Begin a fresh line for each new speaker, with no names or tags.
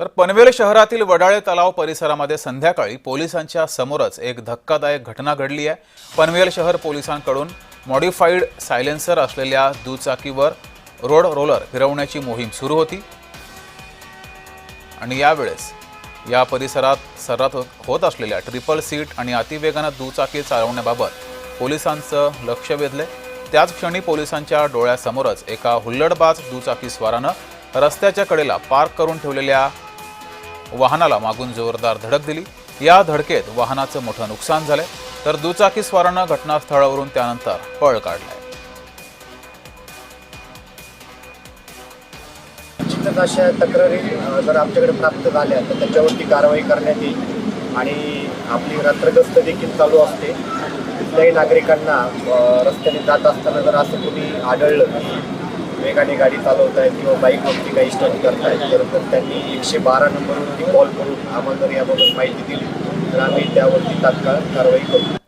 तर पनवेल शहरातील वडाळे तलाव परिसरामध्ये संध्याकाळी पोलिसांच्या समोरच एक धक्कादायक घटना घडली आहे. पनवेल शहर पोलिसांकडून मॉडिफाईड सायलेन्सर असलेल्या दुचाकीवर रोड रोलर फिरवण्याची मोहीम सुरू होती. आणि यावेळेस या परिसरात सर्रात होत असलेल्या ट्रिपल सीट आणि अतिवेगानं दुचाकी चालवण्याबाबत पोलिसांचं लक्ष वेधले त्याच क्षणी पोलिसांच्या डोळ्यासमोरच एका हुल्लडबाज दुचाकी स्वारानं रस्त्याच्या कडेला पार्क करून ठेवलेल्या वाहनाला मागून जोरदार धडक दिली. या धडकेत वाहनाचं मोठं नुकसान झालंय. तर दुचाकीस्वारानं घटनास्थळावरून त्यानंतर पळ काढलाय.
निश्चितच अशा तक्रारी जर आमच्याकडे प्राप्त झाल्या तर त्याच्यावरती कारवाई करण्यात येईल. आणि आपली रात्रगस्त देखील चालू असते. कुठल्याही नागरिकांना रस्त्याने जात असताना जर असं कुणी आढळलं वेगाने गाडी चालवत आहेत किंवा बाईकवरती काही स्टंट करतायत तर तर त्यांनी एकशे बारा नंबरवरती कॉल करून आम्हाला जर याबाबत माहिती दिली तर आम्ही त्यावरती तात्काळ कारवाई करू.